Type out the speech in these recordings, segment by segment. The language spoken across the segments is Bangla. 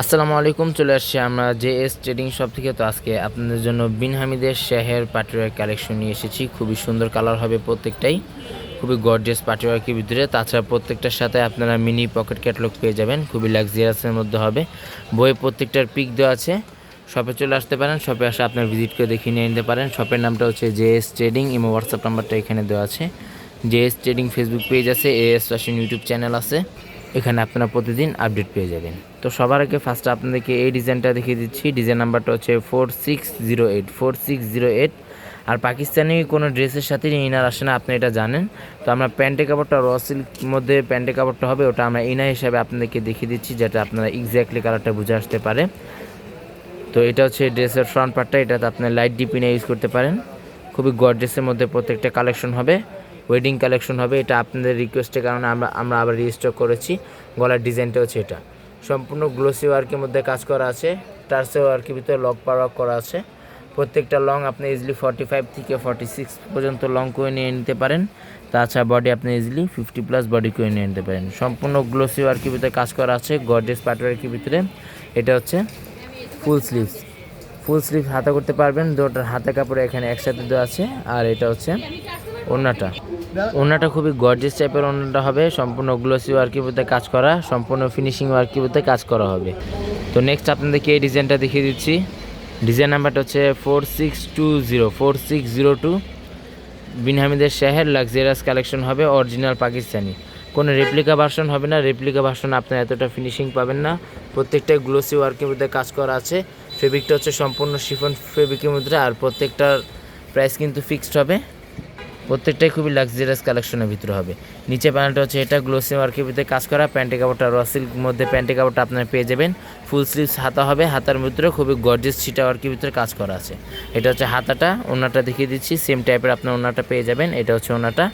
আসসালামু আলাইকুম, চলে আসছি আমরা জে এস ট্রেডিং শপ থেকে। তো আজকে আপনাদের জন্য বিন হামিদের শেহের পাটিওয়ার কালেকশন নিয়ে এসেছি। খুবই সুন্দর কালার হবে প্রত্যেকটাই। খুবই গর্জিয়াস পাটিওয়ার্কের ভিতরে। তাছাড়া প্রত্যেকটার সাথে আপনারা মিনি পকেট ক্যাটলগ পেয়ে যাবেন। খুবই লাক্সারিয়াসের মধ্যে হবে। বইয়ে প্রত্যেকটার পিক দেওয়া আছে। শপে চলে আসতে পারেন। শপে আসে আপনার ভিজিট করে দেখিয়ে নিয়ে নিতে পারেন। শপের নামটা হচ্ছে জে এস ট্রেডিং এবং হোয়াটসঅ্যাপ নাম্বারটা এখানে দেওয়া আছে। J S trading Facebook page আছে। A S fashion YouTube channel আছে। এখানে আপনারা প্রতিদিন আপডেট পেয়ে যাবেন। তো সবার আগে ফার্স্টে আপনাদেরকে এই ডিজাইনটা দেখিয়ে দিচ্ছি। ডিজাইন নাম্বারটা হচ্ছে four six zero eight four six zero eight আর পাকিস্তানি কোনো ড্রেসের সাথে ইনার আসে না, আপনি এটা জানেন। তো আমরা প্যান্টের কাপড়টা র সিল্ক মধ্যে প্যান্টের কাপড়টা হবে, ওটা আমরা ইনার হিসাবে আপনাদেরকে দেখিয়ে দিচ্ছি যেটা আপনারা এক্স্যাক্টলি কালারটা বুঝে আসতে পারে। তো এটা হচ্ছে ড্রেসের ফ্রন্ট পার্টটা এটাতে আপনার লাইট ডিপ ডিপিনে ইউজ করতে পারেন। খুবই গড ড্রেসের মধ্যে প্রত্যেকটা কালেকশন হবে। ওয়েডিং কালেকশন হবে, এটা আপনাদের রিকোয়েস্টের কারণে আমরা আমরা আবার রিস্টক করেছি। গলার ডিজাইনটা হচ্ছে এটা। সম্পূর্ণ গ্লোসি ওয়ার্কের মধ্যে কাজ করা আছে টার্সে ওয়ার্কের ভিতরে লক পার ওয়ার্ক করা আছে। প্রত্যেকটা লং আপনি ইজিলি ফর্টি ফাইভ থেকে ফর্টি সিক্স পর্যন্ত লং করে নিয়ে নিতে পারেন। তাছাড়া বডি আপনি ইজিলি ফিফটি প্লাস বডি করে নিয়ে নিতে পারেন। সম্পূর্ণ গ্লোসি ওয়ার্কের ভিতরে কাজ করা আছে গর্জেস পাটওয়ার্কের ভিতরে। এটা হচ্ছে ফুল স্লিভস ফুল স্লিভ হাতা করতে পারবেন, দুটোর হাতা কাপড় এখানে একসাথে দেওয়া আছে। আর এটা হচ্ছে ওড়নাটা। ওড়নাটা খুবই গর্জেস টাইপের ওড়নাটা হবে। সম্পূর্ণ গ্লোসি ওয়ার্কের মধ্যে কাজ করা, সম্পূর্ণ ফিনিশিং ওয়ার্কের মধ্যে কাজ করা হবে। তো নেক্সট আপনাদেরকে এই ডিজাইনটা দেখিয়ে দিচ্ছি। ডিজাইন নাম্বারটা হচ্ছে four six two zero four six zero two Bin হামিদের শাহের লাক্সারিয়াস কালেকশন হবে অরিজিনাল পাকিস্তানি। কোনো রেপ্লিকা ভার্সন হবে না রেপ্লিকা ভার্সন আপনার এতটা ফিনিশিং পাবেন না। প্রত্যেকটা গ্লোসি ওয়ার্কের মধ্যে কাজ করা আছে। ফেব্রিকটা হচ্ছে সম্পূর্ণ শিফন ফেব্রিকের মধ্যে, আর প্রত্যেকটার প্রাইস কিন্তু ফিক্সড হবে। প্রত্যেকটাই খুবই লাক্সারিয়াস কালেকশনের ভিতরে হবে। নিচে প্যান্টটা হচ্ছে এটা গ্লোসি ওয়ার্কের ভিতরে কাজ করা। প্যান্টের কাপড়টা রসিল্ক মধ্যে প্যান্টের কাপড়টা আপনারা পেয়ে যাবেন। ফুল স্লিভস হাতা হবে। হাতার ভিতরে খুবই গর্জিয়াস ছিটা ওয়ার্কের ভিতরে কাজ করা আছে। এটা হচ্ছে হাতাটা। ওনাটা দেখিয়ে দিচ্ছি। সেম টাইপের আপনার ওনাটা পেয়ে যাবেন। এটা হচ্ছে ওনাটা।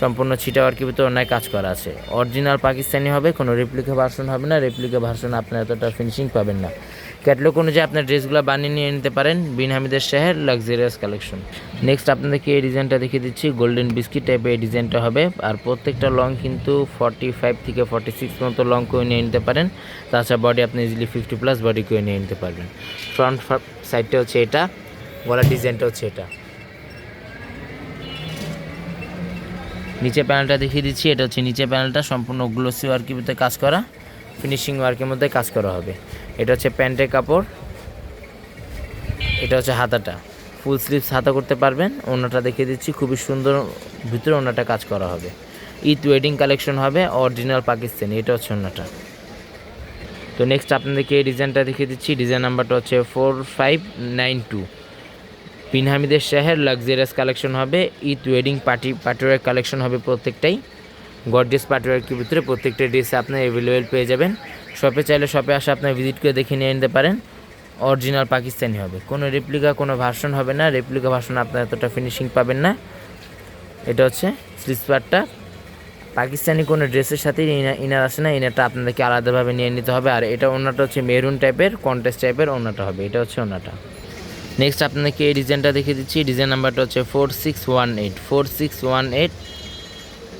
সম্পূর্ণ ছিটা ওয়ার্কের ভিতরে অন্যায় কাজ করা আছে। অরিজিনাল পাকিস্তানি হবে। কোনো রেপ্লিকা ভার্সন হবে না। রেপ্লিকা ভার্সন আপনার এতটা ফিনিশিং পাবেন না। ক্যাটলগ অনুযায়ী আপনার ড্রেসগুলো বানিয়ে নিয়ে নিতে পারেন বিন হামিদের শাহের লাক্সারিয়াস কালেকশন নেক্সট আপনাদেরকে এই ডিজাইনটা দেখিয়ে দিচ্ছি গোল্ডেন বিস্কিট টাইপের এই ডিজাইনটা হবে। আর প্রত্যেকটা লং কিন্তু ফর্টি ফাইভ থেকে ফর্টি সিক্স মতো লং করে নিয়ে নিতে পারেন। তাছাড়া বডি আপনি ইজিলি ফিফটি প্লাস বডি করে নিয়ে নিতে পারবেন। ফ্রন্ট সাইডটা হচ্ছে এটা, গলার ডিজাইনটা হচ্ছে এটা। নিচে প্যানেলটা দেখিয়ে দিচ্ছি, এটা হচ্ছে নিচে প্যানেলটা সম্পূর্ণ গ্লোসি ওয়ার্কের ভিতরে কাজ করা ফিনিশিং ওয়ার্কের মধ্যে কাজ করা হবে। এটা হচ্ছে প্যান্টের কাপড়। এটা হচ্ছে হাতাটা। ফুল স্লিভস হাতা করতে পারবেন। ওনাটা দেখিয়ে দিচ্ছি। খুবই সুন্দর ভিতরে ওনাটা কাজ করা হবে। ঈদ ওয়েডিং কালেকশন হবে। অরিজিনাল পাকিস্তানি এটা হচ্ছে ওনাটা। তো নেক্সট আপনাদেরকে এই ডিজাইনটা দেখিয়ে দিচ্ছি। ডিজাইন নাম্বারটা হচ্ছে ফোর ফাইভ নাইন টু পিনহামিদের শাহের লাক্সারিয়াস কালেকশন হবে। Eid wedding party party wear collection হবে প্রত্যেকটাই। গডরেজ পার্টিওয়ার্কের ভিতরে প্রত্যেকটা ড্রেস আপনার অ্যাভেলেবেল পেয়ে যাবেন। শপে চাইলে শপে আসে আপনার ভিজিট করে দেখে নিয়ে নিতে পারেন। অরিজিনাল পাকিস্তানি হবে। কোনো রেপ্লিকা কোনো ভার্সন হবে না। রেপ্লিকা ভার্সন আপনার এতটা ফিনিশিং পাবেন না। এটা হচ্ছে স্লিস পার্টটা পাকিস্তানি কোনো ড্রেসের সাথে ইনার আসে না। ইনারটা আপনাদেরকে আলাদাভাবে নিয়ে নিতে হবে। আর এটা ওনাটা হচ্ছে মেরুন টাইপের কন্টেস্ট টাইপের ওনাটা হবে। এটা হচ্ছে ওনাটা। নেক্সট আপনাকে এই ডিজাইনটা দেখিয়ে দিচ্ছি। ডিজাইন নাম্বারটা হচ্ছে four six one eight four six one eight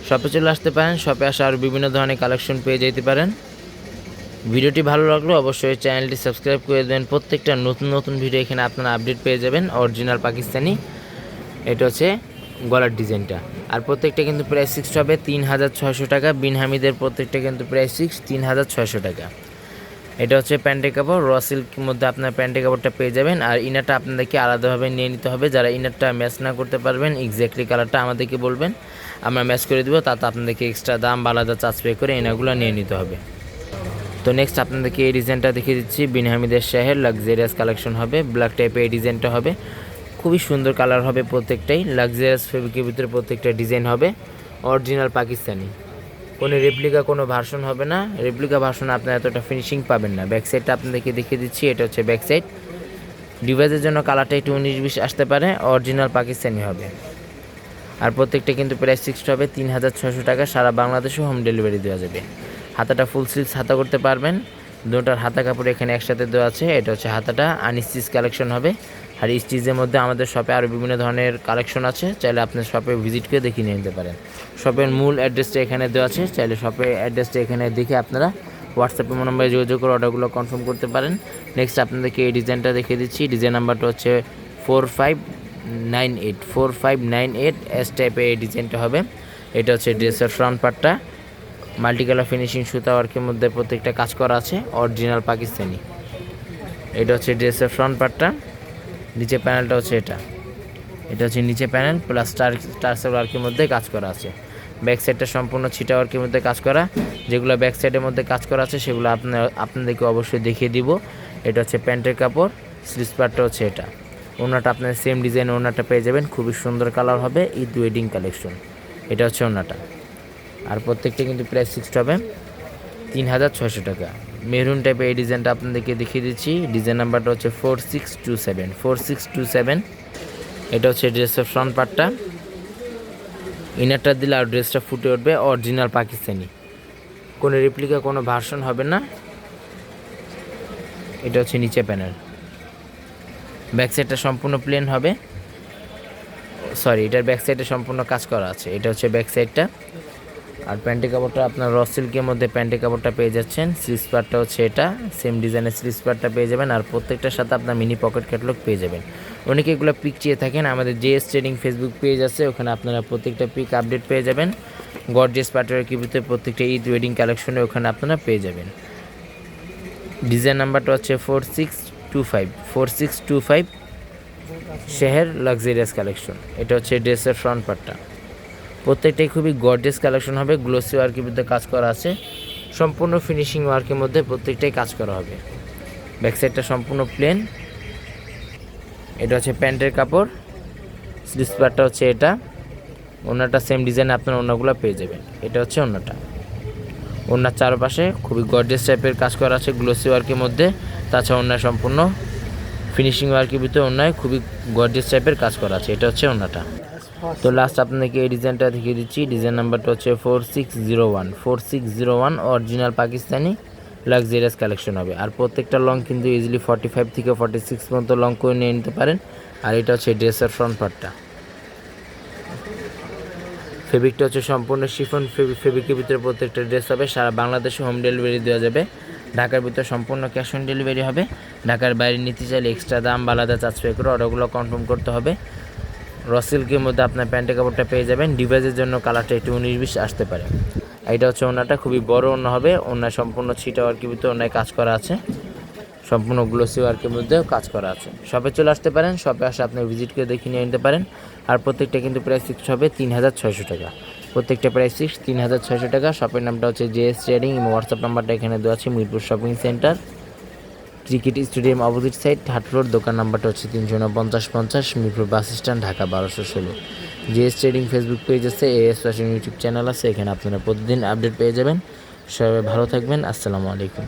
শপে চলে আসতে পারেন। শপে আসা আর বিভিন্ন ধরনের কালেকশন পেয়ে যেতে পারেন। ভিডিওটি ভালো লাগল অবশ্যই চ্যানেলটি সাবস্ক্রাইব করে দেবেন। প্রত্যেকটা নতুন নতুন ভিডিও এখানে আপনারা আপডেট পেয়ে যাবেন। অরিজিনাল পাকিস্তানি। এটা হচ্ছে গলার ডিজাইনটা। আর প্রত্যেকটা কিন্তু প্রাইস সিক্স হবে তিন হাজার ছয়শো টাকা। বিন হামিদের প্রত্যেকটা কিন্তু প্রাইস সিক্স তিন হাজার ছয়শো টাকা। এটা হচ্ছে প্যান্টের কাপড়। র সিল্কের মধ্যে আপনার প্যান্টের কাপড়টা পেয়ে যাবেন। আর ইনারটা আপনাদেরকে আলাদাভাবে নিয়ে নিতে হবে। যারা ইনারটা ম্যাচ না করতে পারবেন এক্স্যাক্টলি কালারটা আমাদেরকে বলবেন। আমরা ম্যাচ করে দেবো। তাতে আপনাদেরকে এক্সট্রা দাম বা আলাদা চার্জ পে করে ইনারগুলো নিয়ে নিতে হবে। তো নেক্সট আপনাদেরকে এই ডিজাইনটা দেখিয়ে দিচ্ছি। বিন হামিদের শাহের লাক্সারিয়াস কালেকশন হবে। ব্ল্যাক টাইপের এই ডিজাইনটা হবে। খুবই সুন্দর কালার হবে প্রত্যেকটাই। লাক্সারিয়াস ফেব্রিকের ভিতরে প্রত্যেকটা ডিজাইন হবে। অরিজিনাল পাকিস্তানি। কোনো রেপ্লিকা কোনো ভার্সন হবে না। রেপ্লিকা ভার্সন আপনার এতটা ফিনিশিং পাবেন না। ব্যাক সাইডটা আপনাদেরকে দেখিয়ে দিচ্ছি। এটা হচ্ছে ব্যাক সাইড ডিভাইসের জন্য কালারটা একটু উনিশ বিশ আসতে পারে। অরিজিনাল পাকিস্তানি হবে। আর প্রত্যেকটা কিন্তু প্রাইস ফিক্সড হবে। তিন হাজার ছশো টাকা। সারা বাংলাদেশে হোম ডেলিভারি দেওয়া যাবে। হাতাটা ফুল স্লিভস হাতা করতে পারবেন। দুটার হাতা কাপড় এখানে একসাথে দেওয়া আছে, এটা হচ্ছে হাতাটা। আনস্টিচ কালেকশন হবে। আর স্টিচের মধ্যে আমাদের শপে আরও বিভিন্ন ধরনের কালেকশন আছে, চাইলে আপনি শপে ভিজিট করে দেখিয়ে নিয়ে নিতে পারেন। শপের মূল অ্যাড্রেসটা এখানে দেওয়া আছে, চাইলে শপের অ্যাড্রেসটা এখানে দেখে আপনারা হোয়াটসঅ্যাপে নম্বরে যোগাযোগ করে অর্ডারগুলো কনফার্ম করতে পারেন। নেক্সট আপনাদেরকে এই ডিজাইনটা দেখিয়ে দিচ্ছি। ডিজাইন নাম্বারটা হচ্ছে four five nine eight four five nine eight S টাইপের এই ডিজাইনটা হবে। এটা হচ্ছে ড্রেসের ফ্রন্ট পার্টটা মাল্টি কালার ফিনিশিং সুতা ওয়ার্কের মধ্যে প্রত্যেকটা কাজ করা আছে অরিজিনাল পাকিস্তানি। এটা হচ্ছে ড্রেসের ফ্রন্ট পার্টটা নিচে প্যানেলটা হচ্ছে এটা। এটা হচ্ছে নিচে প্যানেল প্লাস স্টার স্টারসেল ওয়ার্কের মধ্যে কাজ করা আছে। ব্যাক সাইডটা সম্পূর্ণ ছিটা ওয়ার্কের মধ্যে কাজ করা। যেগুলো ব্যাক সাইডের মধ্যে কাজ করা আছে, সেগুলো আপনার আপনাদেরকে অবশ্যই দেখিয়ে দিব। এটা হচ্ছে প্যান্টের কাপড় স্লিস পার্টটা হচ্ছে এটা। ওনাটা আপনার সেম ডিজাইন ওনাটা পেয়ে যাবেন। খুবই সুন্দর কালার হবে ঈদ ওয়েডিং কালেকশন এটা হচ্ছে ওনাটা। আর প্রত্যেকটা কিন্তু প্রাইস ফিক্সড হবে। তিন হাজার ছয়শো টাকা। মেরুন টাইপের এই ডিজাইনটা আপনাদেরকে দেখিয়ে দিচ্ছি। ডিজাইন নাম্বারটা হচ্ছে four six two seven four six two seven এটা হচ্ছে ড্রেসের ফ্রন্ট পার্টটা ইনারটা দিলে আর ড্রেসটা ফুটে উঠবে অরিজিনাল পাকিস্তানি। কোনো রেপ্লিকা কোনো ভার্সন হবে না। এটা হচ্ছে নিচে প্যানেল ব্যাক সাইডটা সম্পূর্ণ প্লেন হবে। সরি এটার ব্যাক সাইডে সম্পূর্ণ কাজ করা আছে। এটা হচ্ছে ব্যাক সাইডটা আর প্যান্টের কাপড়টা আপনার র সিল্কের মধ্যে প্যান্টের কাপড়টা পেয়ে যাচ্ছেন। স্লিস পার্টটা হচ্ছে এটা সেম ডিজাইনের স্লিস পার্টটা পেয়ে যাবেন আর প্রত্যেকটার সাথে আপনার মিনি পকেট ক্যাটলগ পেয়ে যাবেন। অনেকে এগুলো পিক চেয়ে থাকেন, আমাদের জেএস ট্রেডিং ফেসবুক পেজ আছে, ওখানে আপনারা প্রত্যেকটা পিক আপডেট পেয়ে যাবেন। গর্জেস পার্টের কিবিতে প্রত্যেকটা ঈদ ওয়েডিং কালেকশনে ওখানে আপনারা পেয়ে যাবেন। ডিজাইন নাম্বারটা হচ্ছে four six two five four six two five Sheher luxurious collection এটা হচ্ছে ড্রেসের ফ্রন্ট পার্টটা প্রত্যেকটাই খুবই গর্জেস কালেকশন হবে গ্লোসি ওয়ার্কের মধ্যে কাজ করা আছে। সম্পূর্ণ ফিনিশিং ওয়ার্কের মধ্যে প্রত্যেকটাই কাজ করা হবে। ব্যাক সাইডটা সম্পূর্ণ প্লেন এটা হচ্ছে প্যান্টের কাপড়। স্লিভস পার্টটা হচ্ছে এটা। ওনাটা সেম ডিজাইন আপনার ওনাগুলো পেয়ে যাবেন। এটা হচ্ছে ওনাটা। ওনার চারপাশে খুবই গর্জেস টাইপের কাজ করা আছে গ্লোসি ওয়ার্কের মধ্যে। তাছাড়া ওনার সম্পূর্ণ ফিনিশিং ওয়ার্কের ভিতরে ওনায় খুবই গর্জেস টাইপের কাজ করা আছে। এটা হচ্ছে ওনাটা। তো লাস্ট আপনাদেরকে এই ডিজাইনটা দেখিয়ে দিচ্ছি। ডিজাইন নাম্বারটা হচ্ছে four six zero one four six zero one original Pakistani luxurious collection হবে। আর প্রত্যেকটা লং কিন্তু ইজিলি ফর্টি ফাইভ থেকে ফর্টি সিক্স পর্যন্ত লং করে নিয়ে নিতে পারেন। আর এটা হচ্ছে ড্রেসের ফ্রন্ট পার্টটা ফেব্রিকটা হচ্ছে সম্পূর্ণ শিফন ফেব্রিকের ভিতরে প্রত্যেকটা ড্রেস হবে। সারা বাংলাদেশে হোম ডেলিভারি দেওয়া যাবে। ঢাকার ভিতরে সম্পূর্ণ ক্যাশ অন ডেলিভারি হবে। ঢাকার বাইরে নিতে চাইলে এক্সট্রা দাম বা আলাদা চার্জ পে করে অর্ডারগুলো কনফার্ম করতে হবে। রসিল্কের মধ্যে আপনার প্যান্টের কাপড়টা পেয়ে যাবেন। ডিভাইসের জন্য কালারটা একটু উনিশ বিশ আসতে পারে। এটা হচ্ছে ওনাটা, খুবই বড় ওনা হবে। ওনার সম্পূর্ণ ছিটা ওয়ার্কের ভিতরে ওনায় কাজ করা আছে। সম্পূর্ণ গ্লোসি ওয়ার্কের মধ্যেও কাজ করা আছে। শপে চলে আসতে পারেন। শপে আসে আপনি ভিজিট করে দেখে নিয়ে নিতে পারেন। আর প্রত্যেকটা কিন্তু প্রাইস ফিক্স হবে তিন হাজার ছয়শো টাকা। প্রত্যেকটা প্রাইস ফিক্স তিন হাজার ছয়শো টাকা। শপের নামটা হচ্ছে জেএস ট্রেডিং। এবং হোয়াটসঅ্যাপ নাম্বারটা এখানে দেওয়া আছে, Mirpur shopping centre. Cricket stadium opposite side, হাট রোড, দোকান নাম্বারটা হচ্ছে তিনশো উনপঞ্চাশ পঞ্চাশ, মিরপুর বাস স্ট্যান্ড, ঢাকা বারোশো ষোলো। জিএস ট্রেডিং ফেসবুক পেজ আছে এএস ফ্যাশন ইউটিউব চ্যানেল আছে, এখানে আপনারা প্রতিদিন আপডেট পেয়ে যাবেন। সবাই ভালো থাকবেন, আসসালামু আলাইকুম।